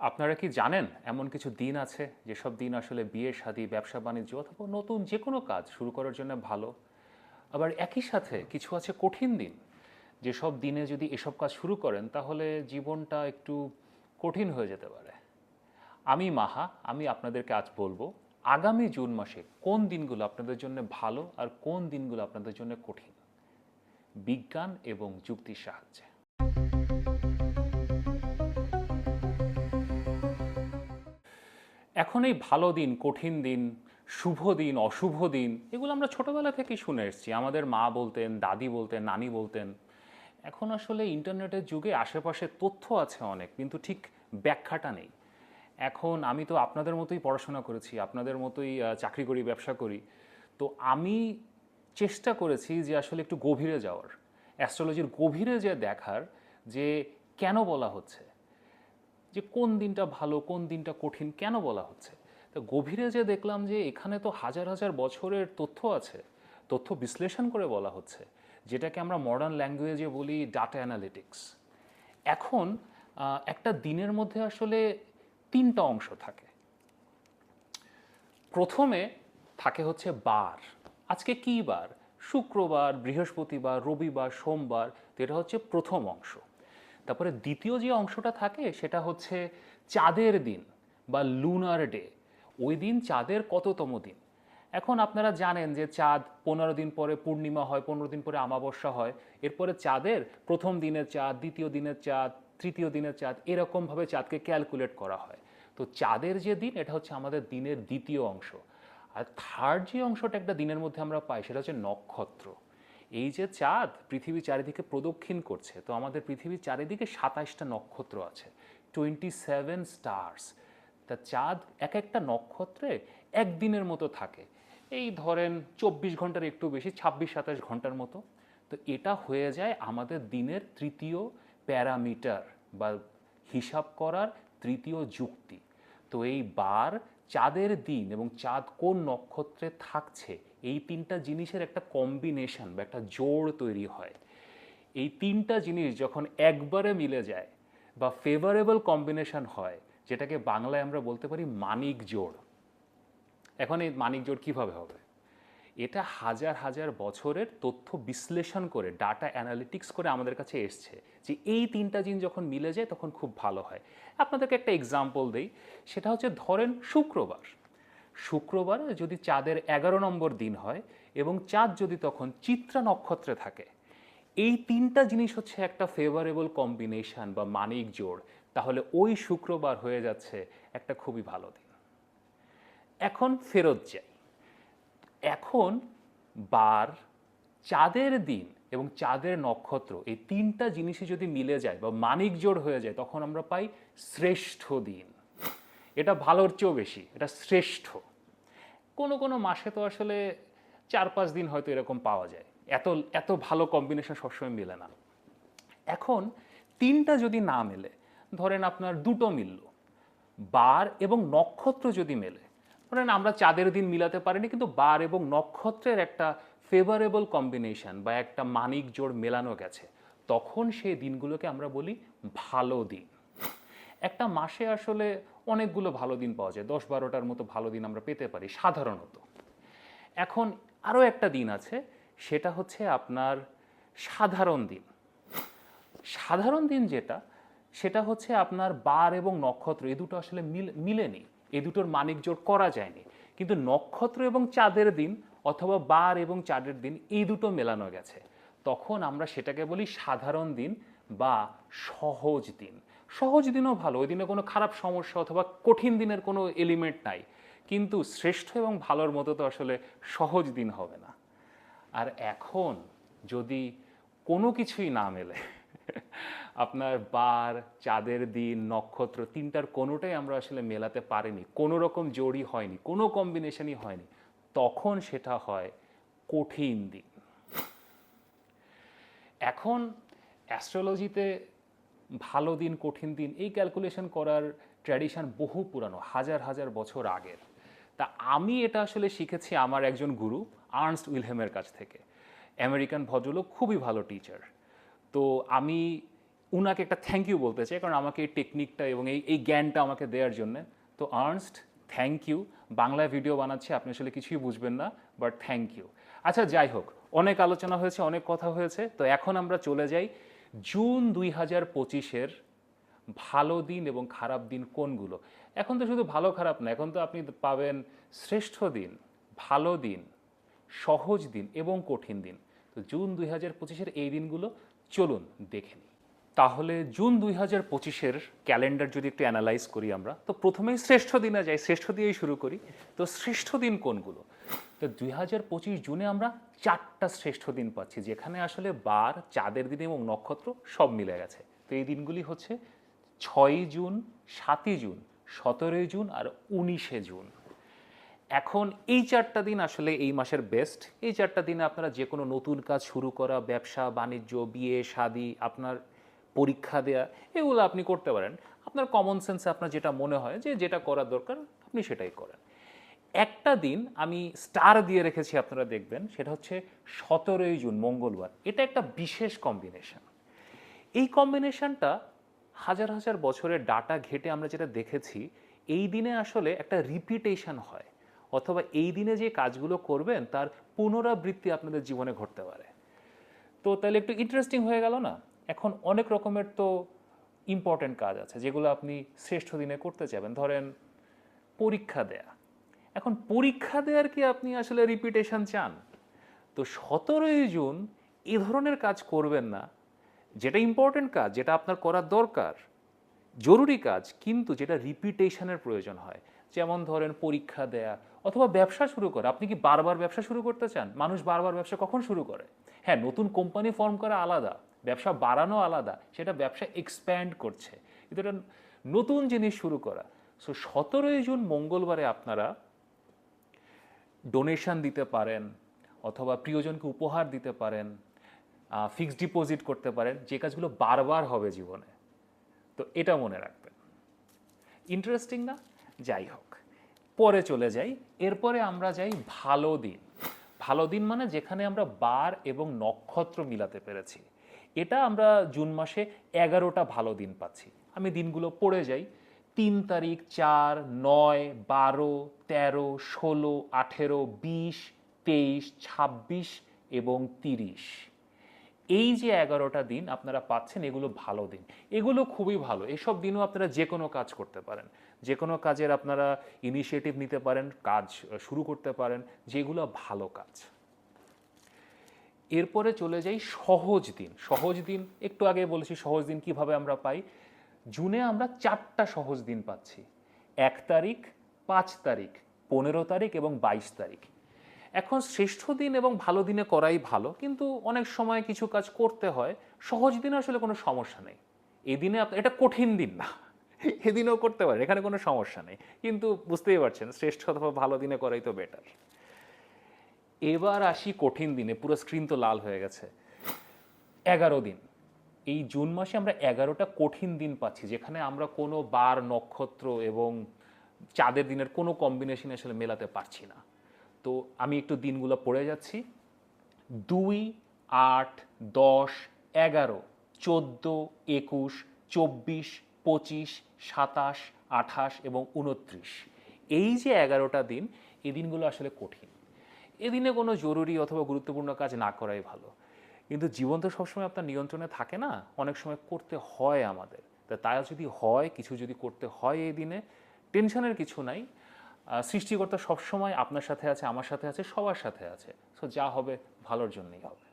আপনারা কি জানেন এমন কিছু দিন আছে যেসব দিন আসলে বিয়ে, শাদী, ব্যবসা, বাণিজ্য অথবা নতুন যে কোনো কাজ শুরু করার জন্য ভালো? আবার একই সাথে কিছু আছে কঠিন দিন, যেসব দিনে যদি এসব কাজ শুরু করেন তাহলে জীবনটা একটু কঠিন হয়ে যেতে পারে। আমি মাহা, আমি আপনাদেরকে আজ বলব, আগামী জুন মাসে কোন দিনগুলো আপনাদের জন্য ভালো আর কোন দিনগুলো আপনাদের জন্য কঠিন? বিজ্ঞান এবং যুক্তির সাহায্যে। এখন এই ভালো দিন, কঠিন দিন, শুভ দিন, অশুভ দিন, এগুলো আমরা ছোটবেলা থেকেই শুনে এসেছি। আমাদের মা বলতেন, দাদি বলতেন, নানি বলতেন। এখন আসলে ইন্টারনেটের যুগে আশেপাশে তথ্য আছে অনেক, কিন্তু ঠিক ব্যাখ্যাটা নেই। এখন আমি তো আপনাদের মতোই পড়াশোনা করেছি, আপনাদের মতোই চাকরি করি, ব্যবসা করি। তো আমি চেষ্টা করেছি যে আসলে একটু গভীরে যাওয়ার। অ্যাস্ট্রোলজির গভীরে যে দেখার যে কেন বলা হচ্ছে। যে কোন দিনটা ভালো, কোন দিনটা কঠিন, কেন বলা হচ্ছে? তো গভীরে যে দেখলাম যে এখানে তো হাজার হাজার বছরের তথ্য আছে, তথ্য বিশ্লেষণ করে বলা হচ্ছে, যেটাকে আমরা মডার্ন ল্যাঙ্গুয়েজে বলি ডাটা অ্যানালিটিক্স এখন একটা দিনের মধ্যে আসলে তিনটা অংশ থাকে। প্রথমে থাকে হচ্ছে বার। আজকে কি বার? শুক্রবার, বৃহস্পতিবার, রবিবার, সোমবার, তো এটা হচ্ছে প্রথম অংশ। তারপরে দ্বিতীয় যে অংশটা থাকে, সেটা হচ্ছে চাঁদের দিন বা লুনার ডে ওই দিন চাঁদের কততম দিন? এখন আপনারা জানেন যে চাঁদ পনেরো দিন পরে পূর্ণিমা হয়, পনেরো দিন পরে আমাবস্যা হয়। এরপরে চাঁদের প্রথম দিনের চাঁদ, দ্বিতীয় দিনের চাঁদ, তৃতীয় দিনের চাঁদ, এরকমভাবে চাঁদকে ক্যালকুলেট করা হয়। তো চাঁদের যে দিন, এটা হচ্ছে আমাদের দিনের দ্বিতীয় অংশ। আর থার্ড যে অংশটা একটা দিনের মধ্যে আমরা পাই, সেটা হচ্ছে নক্ষত্র। এই যে চাঁদ পৃথিবী চারিদিকে প্রদক্ষিণ করছে, তো আমাদের পৃথিবীর চারিদিকে সাতাইশটা নক্ষত্র আছে টোয়েন্টি সেভেন স্টার্স তা চাঁদ এক একটা নক্ষত্রে একদিনের মতো থাকে। এই ধরেন চব্বিশ ঘণ্টার একটু বেশি, ছাব্বিশ সাতাশ ঘণ্টার মতো। তো এটা হয়ে যায় আমাদের দিনের তৃতীয় প্যারামিটার বা হিসাব করার তৃতীয় যুক্তি। তো এই বার চাঁদের দিন এবং চাঁদ কোন নক্ষত্রে থাকছে এই তিনটা জিনিসের একটা কম্বিনেশন বা একটা জোড় তৈরি হয়। এই তিনটা জিনিস যখন একবারে মিলে যায় বা ফেভারেবল কম্বিনেশন হয়, যেটাকে বাংলায় আমরা বলতে পারি মানিক জোড়। এখন এই মানিক জোড় কীভাবে হবে? এটা হাজার হাজার বছরের তথ্য বিশ্লেষণ করে ডাটা অ্যানালিটিক্স করে আমাদের কাছে এসছে যে এই তিনটা জিন যখন মিলে যায় তখন খুব ভালো হয়। আপনাদেরকে একটা এক্সাম্পল দেই, সেটা হচ্ছে ধরেন শুক্রবার। শুক্রবার যদি চাঁদের এগারো নম্বর দিন হয় এবং চাঁদ যদি তখন চিত্রা নক্ষত্রে থাকে, এই তিনটা জিনিস হচ্ছে একটা ফেভারেবল কম্বিনেশন বা মানিক জোড়। তাহলে ওই শুক্রবার হয়ে যাচ্ছে একটা খুবই ভালো দিন। এখন ফেরত যাই। এখন বার, চাঁদের দিন এবং চাঁদের নক্ষত্র, এই তিনটা জিনিসই যদি মিলে যায় বা মানিক জোড় হয়ে যায়, তখন আমরা পাই শ্রেষ্ঠ দিন। এটা ভালোর চেয়েও বেশি, এটা শ্রেষ্ঠ। কোনো কোনো মাসে তো আসলে চার পাঁচ দিন হয়তো এরকম পাওয়া যায়। এত এত ভালো কম্বিনেশন সবসময় মেলে না। এখন তিনটা যদি না মেলে, ধরেন আপনার দুটো মিলল, বার এবং নক্ষত্র যদি মেলে, ধরেন আমরা চাঁদের দিন মিলাতে পারিনি, কিন্তু বার এবং নক্ষত্রের একটা ফেভারেবল কম্বিনেশন বা একটা মানিক জোড় মেলানো গেছে, তখন সেই দিনগুলোকে আমরা বলি ভালো দিন। একটা মাসে আসলে অনেকগুলো ভালো দিন পাওয়া যায়। দশ বারোটার মতো ভালো দিন আমরা পেতে পারি, সাধারণত। এখন আরও একটা দিন আছে, সেটা হচ্ছে আপনার সাধারণ দিন। সাধারণ দিন যেটা, সেটা হচ্ছে আপনার বার এবং নক্ষত্র এই দুটো আসলে মিল মিলেনি এই দুটোর মানিক জোর করা যায়নি। কিন্তু নক্ষত্র এবং চাঁদের দিন অথবা বার এবং চাঁদের দিন এই দুটো মেলানো গেছে। তখন আমরা সেটাকে বলি সাধারণ দিন বা সহজ দিন। সহজ দিনও ভালো, ওই দিনে কোনো খারাপ সমস্যা অথবা কঠিন দিনের কোনো এলিমেন্ট নাই। কিন্তু শ্রেষ্ঠ এবং ভালোর মতো তো আসলে সহজ দিন হবে না। আর এখন যদি কোনো কিছুই না মেলে, আপনার বার, চাঁদের দিন, নক্ষত্র, তিনটার কোনোটাই আমরা আসলে মেলাতে পারিনি, কোনো রকম জোড়ই হয়নি, কোনো কম্বিনেশনই হয়নি, তখন সেটা হয় কঠিন দিন। এখন অ্যাস্ট্রোলজিতে ভালো দিন, কঠিন দিন, এই ক্যালকুলেশন করার ট্র্যাডিশন বহু পুরানো, হাজার হাজার বছর আগের। তা আমি এটা আসলে শিখেছি আমার একজন গুরু, আর্নস্ট উইলহেমের কাছ থেকে। আমেরিকান ভদ্রলোক, খুবই ভালো টিচার তো আমি উনাকে একটা থ্যাংক ইউ বলতে চাই, কারণ আমাকে এই টেকনিকটা এবং এই এই জ্ঞানটা আমাকে দেওয়ার জন্যে। তো আর্নস্ট থ্যাংক ইউ বাংলায় ভিডিও বানাচ্ছি, আপনি আসলে কিছুই বুঝবেন না বাট থ্যাংক ইউ আচ্ছা যাই হোক, অনেক আলোচনা হয়েছে, অনেক কথা হয়েছে। তো এখন আমরা চলে যাই জুন দুই হাজার পঁচিশের ভালো দিন এবং খারাপ দিন কোনগুলো? এখন তো শুধু ভালো খারাপ না, এখন তো আপনি পাবেন শ্রেষ্ঠ দিন, ভালো দিন, সহজ দিন এবং কঠিন দিন। তো জুন দুই হাজার পঁচিশের এই দিনগুলো চলুন দেখে নিই। তাহলে জুন দুই হাজার পঁচিশের ক্যালেন্ডার যদি একটু অ্যানালাইজ করি আমরা, তো প্রথমেই শ্রেষ্ঠ দিনে যাই, শ্রেষ্ঠ দিয়েই শুরু করি। তো শ্রেষ্ঠ দিন কোনগুলো? তো দুই হাজার পঁচিশ জুনে আমরা চারটা শ্রেষ্ঠ দিন পাচ্ছি, যেখানে আসলে বার, চাঁদের দিন এবং নক্ষত্র সব মিলে গেছে। তো এই দিনগুলি হচ্ছে ছয়ই জুন, সাতই জুন, সতেরোই জুন আর উনিশে জুন। এখন এই চারটা দিন আসলে এই মাসের বেস্ট এই চারটা দিনে আপনারা যে কোনো নতুন কাজ শুরু করা, ব্যবসা, বাণিজ্য, বিয়ে, শাদি, আপনার পরীক্ষা দেয়া, এগুলো আপনি করতে পারেন। আপনার কমন সেন্সে আপনার যেটা মনে হয় যে যেটা করার দরকার, আপনি সেটাই করেন। একটা দিন আমি স্টার দিয়ে রেখেছি, আপনারা দেখবেন, সেটা হচ্ছে সতেরোই জুন, মঙ্গলবার। এটা একটা বিশেষ কম্বিনেশন এই কম্বিনেশনটা হাজার হাজার বছরের ডাটা ঘেটে আমরা যেটা দেখেছি, এই দিনে আসলে একটা রিপিটেশন হয়, অথবা এই দিনে যে কাজগুলো করবেন, তার পুনরাবৃত্তি আপনাদের জীবনে ঘটতে পারে। তো তাহলে একটু ইন্টারেস্টিং হয়ে গেল না? এখন অনেক রকমের তো ইম্পর্টেন্ট কাজ আছে, যেগুলো আপনি শ্রেষ্ঠ দিনে করতে চাবেন ধরেন, পরীক্ষা দেয়া। এখন পরীক্ষা দেওয়ার কি আপনি আসলে রিপিটেশন চান? তো সতেরোই জুন এ ধরনের কাজ করবেন না। যেটা ইম্পর্টেন্ট কাজ, যেটা আপনার করার দরকার, জরুরি কাজ, কিন্তু যেটা রিপিটেশনের প্রয়োজন হয়। যেমন ধরেন পরীক্ষা দেয়া অথবা ব্যবসা শুরু করা। আপনি কি বারবার ব্যবসা শুরু করতে চান? মানুষ বারবার ব্যবসা কখন শুরু করে? হ্যাঁ নতুন কোম্পানি ফর্ম করা আলাদা, ব্যবসা বাড়ানো আলাদা, সেটা ব্যবসা এক্সপ্যান্ড করছে। কিন্তু এটা নতুন জিনিস শুরু করা। সো সতেরোই জুন মঙ্গলবারে আপনারা ডোনেশন দিতে পারেন, অথবা প্রিয়জনকে উপহার দিতে পারেন ফিক্সড ডিপোজিট করতে পারেন, যে কাজগুলো বারবার হবে জীবনে। তো এটা মনে রাখবেন। ইন্টারেস্টিং না? যাই হোক। পরে চলে যাই। এরপরে আমরা যাই ভালো দিন। ভালো দিন মানে যেখানে আমরা বার এবং নক্ষত্র মিলাতে পেরেছি। এটা আমরা জুন মাসে এগারোটা ভালো দিন পাচ্ছি। আমি দিনগুলো পড়ে যাই। তিন তারিখ চার, নয়, বারো, তেরো, ষোলো, আঠেরো, বিশ, তেইশ, ছাব্বিশ এবং তিরিশ। এই যে এগারোটা দিন আপনারা পাচ্ছেন, এগুলো ভালো দিন। এগুলো খুবই ভালো। এসব দিনও আপনারা যে কোনো কাজ করতে পারেন। যে কোনো কাজের আপনারা ইনিশিয়েটিভ নিতে পারেন, কাজ শুরু করতে পারেন, যেগুলো ভালো কাজ। এরপরে চলে যাই সহজ দিন। সহজ দিন, একটু আগে বলেছি সহজ দিন কীভাবে আমরা পাই? জুনে আমরা চারটা সহজ দিন পাচ্ছি। এক তারিখ, পাঁচ তারিখ, পনেরো তারিখ এবং বাইশ তারিখ। এখন শ্রেষ্ঠ দিন এবং ভালো দিনে করাই ভালো, কিন্তু অনেক সময় কিছু কাজ করতে হয়, সহজ দিনে আসলে কোনো সমস্যা নেই। এই দিনে এটা কঠিন দিন না। এদিনেও করতে পারেন, এখানে কোনো সমস্যা নেই। কিন্তু বুঝতেই পারছেন, শ্রেষ্ঠ অথবা ভালো দিনে করাই তো বেটার এবার আসি কঠিন দিনে, পুরো স্ক্রিন তো লাল হয়ে গেছে। এগারো দিন। এই জুন মাসে আমরা এগারোটা কঠিন দিন পাচ্ছি, যেখানে আমরা কোনো বার, নক্ষত্র এবং চাঁদের দিনের কোনো কম্বিনেশন আসলে মেলাতে পারছি না। তো আমি একটু দিনগুলো পড়ে যাচ্ছি। দুই, আট, দশ, এগারো, চোদ্দ, একুশ, চব্বিশ, পঁচিশ, সাতাশ, আঠাশ এবং উনত্রিশ এই যে এগারোটা দিন এই দিনগুলো আসলে কঠিন। এদিনে কোনো জরুরি অথবা গুরুত্বপূর্ণ কাজ না করাই ভালো। কিন্তু জীবন তো সবসময় আপনার নিয়ন্ত্রণে থাকে না। অনেক সময় করতে হয় আমাদের। তা তাই যদি হয়, কিছু যদি করতে হয় এই দিনে, টেনশনের কিছু নাই। সৃষ্টিকর্তা সবসময় আপনার সাথে আছে, আমার সাথে আছে, সবার সাথে আছে। সো যা হবে, ভালোর জন্যই হবে।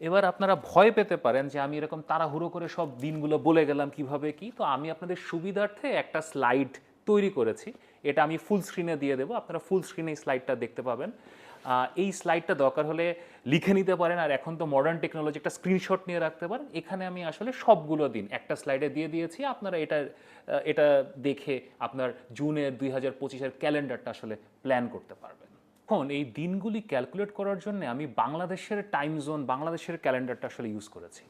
এবার আপনারা ভয় পেতে পারেন যে, আমি এরকম তাড়াহুড়ো করে সব দিনগুলো বলে গেলাম কীভাবে কি? তো আমি আপনাদের সুবিধার্থে একটা স্লাইড তৈরি করেছি। এটা আমি ফুল স্ক্রিনে দিয়ে দেবো। আপনারা ফুল স্ক্রিনে স্লাইডটা দেখতে পাবেন। এই স্লাইডটা দরকার হলে লিখে নিতে পারেন, আর এখন তো মডার্ন টেকনোলজি একটা স্ক্রিনশট নিয়ে রাখতে পারেন। এখানে আমি আসলে সবগুলো দিন, একটা স্লাইডে দিয়ে দিয়েছি, আপনারা এটা এটা দেখে আপনার জুনের দুই হাজার পঁচিশের ক্যালেন্ডারটা আসলে প্ল্যান করতে পারবেন। এখন এই দিনগুলি ক্যালকুলেট করার জন্য আমি বাংলাদেশের টাইম জোন বাংলাদেশের ক্যালেন্ডারটা আসলে ইউজ করেছি।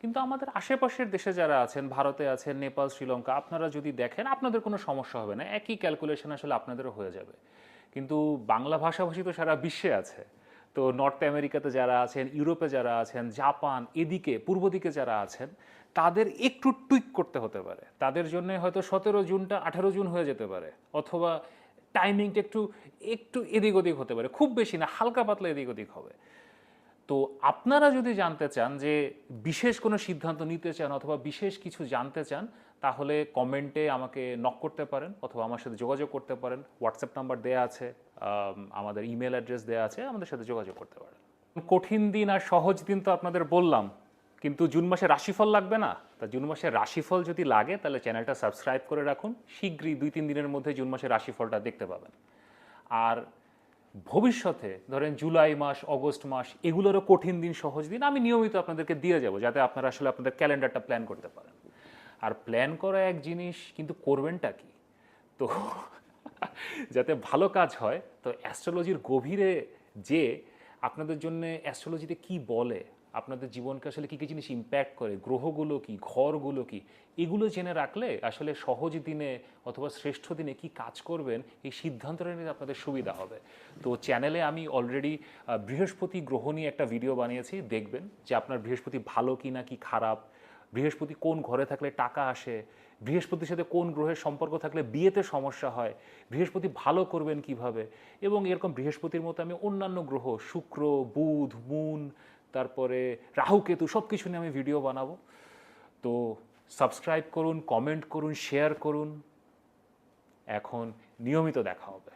কিন্তু আমাদের আশেপাশের দেশে যারা আছেন, ভারতে আছেন, নেপাল, শ্রীলঙ্কা, আপনারা যদি দেখেন, আপনাদের কোনো সমস্যা হবে না, একই ক্যালকুলেশন আসলে আপনাদেরও হয়ে যাবে। কিন্তু বাংলা ভাষাভাষী তো সারা বিশ্বে আছে। তো নর্থ আমেরিকাতে যারা আছেন, ইউরোপে যারা আছেন, জাপান, এদিকে, পূর্ব দিকে যারা আছেন, তাদের একটু টুইক করতে হতে পারে। তাদের জন্য হয়তো সতেরো জুনটা আঠারো জুন হয়ে যেতে পারে। অথবা টাইমিংটা একটু একটু এদিক ওদিক হতে পারে। খুব বেশি না, হালকা পাতলা এদিক ওদিক হবে। তো আপনারা যদি জানতে চান যে বিশেষ কোনো সিদ্ধান্ত নিতে চান অথবা বিশেষ কিছু জানতে চান, তাহলে কমেন্টে আমাকে নক করতে পারেন অথবা আমার সাথে যোগাযোগ করতে পারেন। হোয়াটসঅ্যাপ নাম্বার দেওয়া আছে আমাদের ইমেল অ্যাড্রেস দেওয়া আছে, আমাদের সাথে যোগাযোগ করতে পারেন। কঠিন দিন আর সহজ দিন তো আপনাদের বললাম, কিন্তু জুন মাসে রাশিফল লাগবে না? তা জুন মাসে রাশিফল যদি লাগে, তাহলে চ্যানেলটা সাবস্ক্রাইব করে রাখুন। শীঘ্রই দুই তিন দিনের মধ্যে জুন মাসে রাশিফলটা দেখতে পাবেন। আর ভবিষ্যতে, ধরেন জুলাই মাস, অগস্ট মাস, এগুলোরও কঠিন দিন, সহজ দিন, আমি নিয়মিত আপনাদেরকে দিয়ে যাব যাতে আপনারা আসলে আপনাদের ক্যালেন্ডারটা প্ল্যান করতে পারেন। আর প্ল্যান করা এক জিনিস, কিন্তু করবেনটা কি? তো যাতে ভালো কাজ হয়, তো অ্যাস্ট্রোলজির গভীরে যে আপনাদের জন্য অ্যাস্ট্রোলজিতে কি বলে আপনাদের জীবনকে আসলে কী কী জিনিস ইম্প্যাক্ট করে, গ্রহগুলো কি, ঘরগুলো কি, এগুলো জেনে রাখলে আসলে সহজ দিনে অথবা শ্রেষ্ঠ দিনে কি কাজ করবেন, এই সিদ্ধান্তটা নিতে আপনাদের সুবিধা হবে। তো চ্যানেলে আমি অলরেডি বৃহস্পতি গ্রহ নিয়ে একটা ভিডিও বানিয়েছি, দেখবেন যে আপনার বৃহস্পতি ভালো কি না কি খারাপ, বৃহস্পতি কোন ঘরে থাকলে টাকা আসে, বৃহস্পতির সাথে কোন গ্রহের সম্পর্ক থাকলে বিয়েতে সমস্যা হয়, বৃহস্পতি ভালো করবেন কীভাবে, এবং এরকম বৃহস্পতির মতো আমি অন্যান্য গ্রহ, শুক্র, বুধ মুন তারপরে রাহুকেতু সব কিছু নিয়ে আমি ভিডিও বানাবো। তো সাবস্ক্রাইব করুন কমেন্ট করুন শেয়ার করুন। এখন নিয়মিত দেখা হবে।